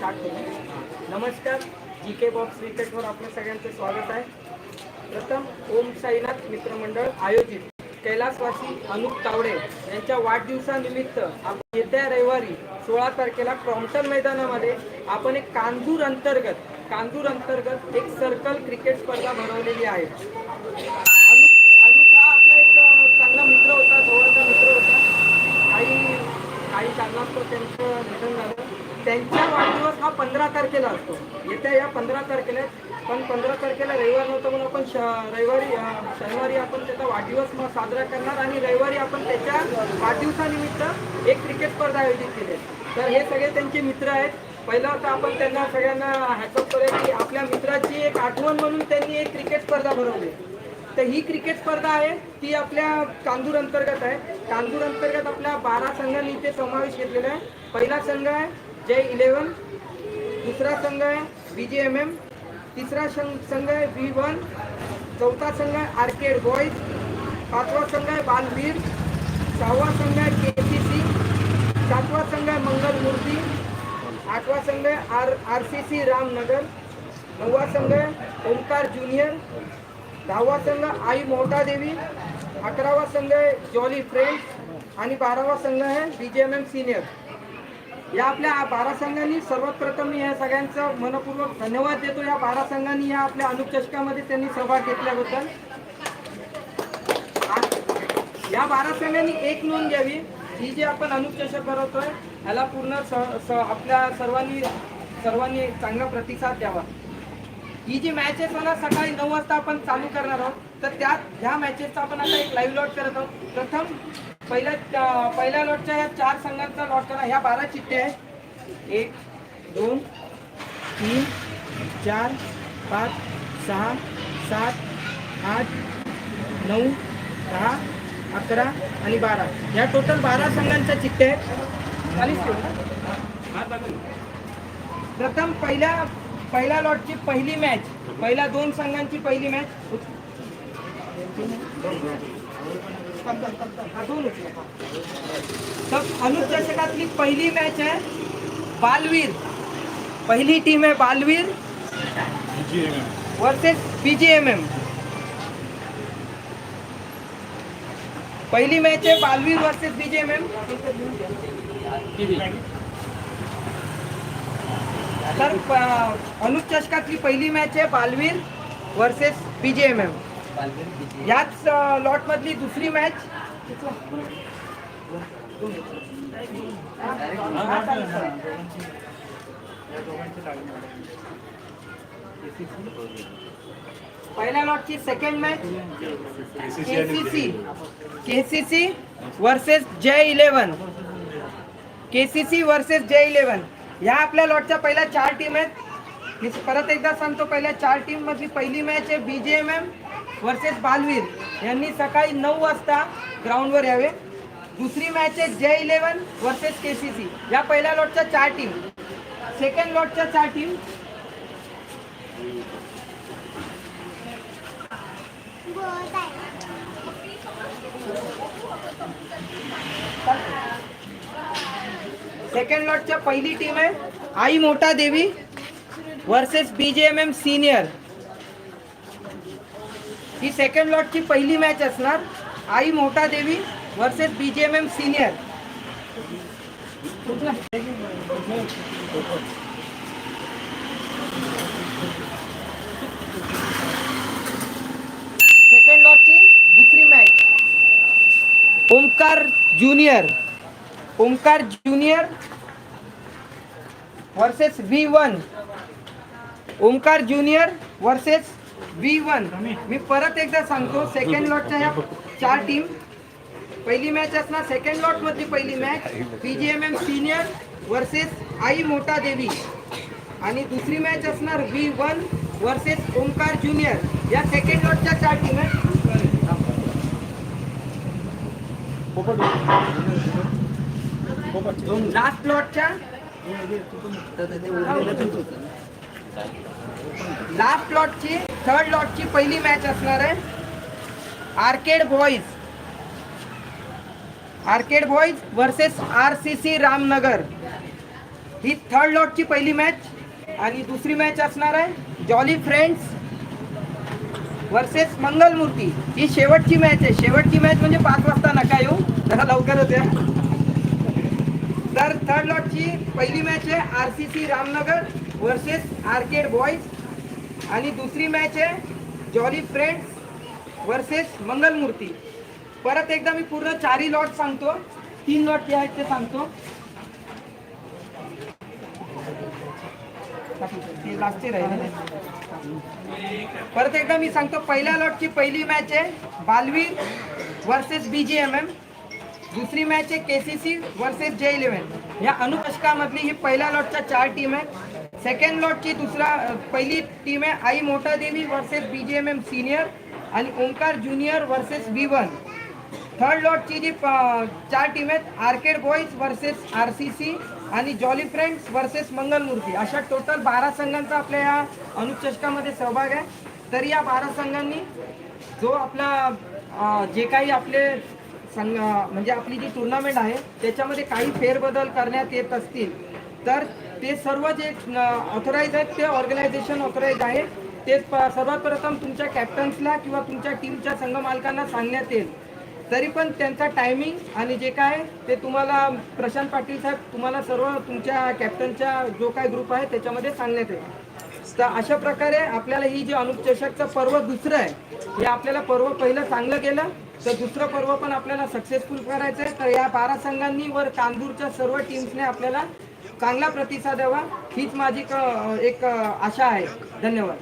Start करू नमस्कार जी के box क्रिकेटवर आपलं सगळ्यांचं स्वागत आहे. प्रथम ओम साईनाथ मित्रमंडळ आयोजित कैलासवासी अनुप तावडे यांच्या वाढदिवसानिमित्त आपण येत्या रविवारी सोळा तारखेला क्रॉम्प्टन मैदानामध्ये आपण एक कांदूर अंतर्गत कांदूर अंतर्गत एक सर्कल क्रिकेट स्पर्धा भरवलेली आहे. अनुप अनुप हा आपला एक चांगला मित्र होता जवळचा मित्र होता. काही काही कारणास्तव त्यांचं निधन झालं. त्यांच्या हा पंधरा तारखेला असतो. येत्या या पंधरा तारखेला पण पंधरा तारखेला रविवार नव्हतं म्हणून आपण श रविवारी शनिवारी आपण त्याचा वाढदिवस मग साजरा करणार आणि रविवारी आपण त्याच्या वाढदिवसानिमित्त एक क्रिकेट स्पर्धा आयोजित केली तर हे सगळे त्यांचे मित्र आहेत. पहिलं तर आपण त्यांना सगळ्यांना हॅकअप करूया की आपल्या मित्राची एक आठवण म्हणून त्यांनी एक क्रिकेट स्पर्धा भरवली तर ही क्रिकेट स्पर्धा आहे ती आपल्या कांदूर अंतर्गत आहे. कांदूर अंतर्गत आपल्या बारा संघांनी इथे समावेश घेतलेला आहे. पहिला संघ आहे जय इलेवन दुसरा संघ है बी जी एम एम तिसरा संघ आहे व्ही वन चौथा संघ आहे आर्केड बॉयज़ पांचवा संघ है बालवीर सहावा संघ है के सी सी सातवा संघ है मंगल मूर्ति आठवा संघ है R R C C Ramnagar नौवा संघ है ओंकार ज्युनियर दहावा संघ आई मोहटा देवी अकरावा संघ है जॉली फ्रेंड्स आणि बारावा संघ आहे बी जे एम एम सिनियर या आपल्या बारा संघांनी सर्वात प्रथम मी या सगळ्यांचं मनपूर्वक धन्यवाद देतो. या बारा संघांनी या आपल्या अनुचषकामध्ये त्यांनी सहभाग घेतल्याबद्दल. या बारा संघांनी एक नोंद घ्यावी. ही जी आपण अनुचषक भरवतोय याला पूर्ण स- स- आपल्या सर्वांनी सर्वांनी चांगला प्रतिसाद द्यावा. ही जी मॅचेस मला सकाळी नऊ वाजता आपण चालू करणार आहोत. तर त्यात ह्या मॅचेसचा आपण आता एक लाईव्ह लॉट करत आहोत. प्रथम पहिल्या पहिल्या लॉटच्या या चार संघांचा लॉट करा. ह्या बारा चिठ्ठ्या आहेत. एक दोन तीन चार पाच सहा सात आठ नऊ दहा अकरा आणि बारा. या टोटल बारा संघांच्या चिठ्ठ्या आहेत. चालीस प्रथम पहिल्या पहिल्या लॉटची पहिली मॅच पहिल्या दोन संघांची पहिली मॅच हा, दोन उचला. तर अनुचषकातली पहिली मॅच आहे बालवीर। पहिली टीम आहे बालवीर वर्सेस बीजीएमएम पहिली मॅच आहे बालवीर वर्सेस बीजीएमएम तर प- अनुचषकातली पहिली मॅच आहे बालवीर वर्सेस बीजेएमएम याच लॉट मधली दुसरी मॅच पहिल्या लॉटची second match KCC KCC versus Jai eleven KCC versus Jai eleven ह्या आपल्या लॉटच्या पहिल्या चार टीम आहेत. मी परत एकदा सांगतो पहिल्या चार टीम मधली पहिली मॅच आहे बी J M M versus Baalveer यांनी सकाळी नऊ वाजता ग्राउंडवर यावे. दुसरी मॅच आहे J eleven versus K C C या पहिल्या लॉटच्या चार टीम सेकंड लॉटच्या चार टीम सेकंड लॉटच्या पहिली टीम आहे आई मोठा Devi versus B J M M senior ही सेकंड लॉटची पहिली मॅच असणार. आई मोठा Devi versus B J M M senior second लॉटची दुसरी match Omkar junior Omkar junior versus V one Omkar junior versus V one मी परत एकदा सांगतो सेकंड लॉटच्या ह्या चार टीम पहिली मॅच असणार सेकंड लॉट मधली पहिली match P G M M senior versus आई मोठा देवी. आणि दुसरी मॅच असणार V one versus Omkar junior या सेकंड लॉटच्या चार टीम आहेत. लास्ट लॉटच्या लास्ट लॉटची थर्ड लॉटची पहिली मॅच असणार आहे. Arcade boys arcade boys versus R C C Ramnagar ही थर्ड लॉटची पहिली मॅच आणि दुसरी मॅच असणार आहे. जॉली फ्रेंड्स वर्सेस मंगलमूर्ती ही शेवटची मॅच आहे. शेवटची मॅच म्हणजे पाच वाजता नका येऊ. जरा लवकरच या. तर थर्ड लॉटची पहिली मॅच आहे R C C Ramnagar versus arcade boys आणि दुसरी मॅच आहे जॉली फ्रेंड्स वर्सेस मंगलमूर्ती. परत एकदा मी पूर्ण चारही लॉट सांगतो. तीन लॉट जे आहेत ते सांगतो. परत एकदा मी सांगतो पहिल्या लॉटची पहिली मॅच आहे Balveer versus B G M M दुसरी मॅच आहे K C C versus J eleven या अनुपष्कामधली ही पहिल्या लॉटच्या चार टीम आहे सेकंड लॉटची दुसरा पहिली टीम आहे आई मोठा Devi versus B G M M senior आणि Omkar junior versus B one third लॉटची जी चार टीम आहेत arcade boys versus R C C आणि जॉली फ्रेंड्स वर्सेस मंगलमूर्ती अशा टोटल बारा संघांचा आपल्या या अनुचषकामध्ये सहभाग आहे. तर या बारा संघांनी जो आपला जे काही आपले संघ म्हणजे आपली जी टुर्नामेंट आहे त्याच्यामध्ये काही फेरबदल करण्यात येत असतील तर ते सर्व जे ऑथोराईज आहेत ते ऑर्गनायझेशन ऑथोराईज आहे. ते सर्वात प्रथम तुमच्या कॅप्टन्सला किंवा तुमच्या टीमच्या संघ मालकांना सांगण्यात येईल. तरी पण त्यांचा टायमिंग आणि जे काय ते तुम्हाला प्रशांत पाटील साहेब तुम्हाला सर्व तुमच्या कॅप्टनच्या जो काय ग्रुप आहे त्याच्यामध्ये सांगण्यात येईल. तर अशा प्रकारे आपल्याला ही जी अनुपचषकचं पर्व दुसरं आहे हे आपल्याला पर्व पहिलं चांगलं गेलं. तर दुसरं पर्व पण आपल्याला सक्सेसफुल करायचं आहे तर या बारा संघांनी वर कांदूरच्या सर्व टीम्सने आपल्याला चांगला प्रतिसाद द्यावा. हीच माझी क- एक आशा आहे. धन्यवाद.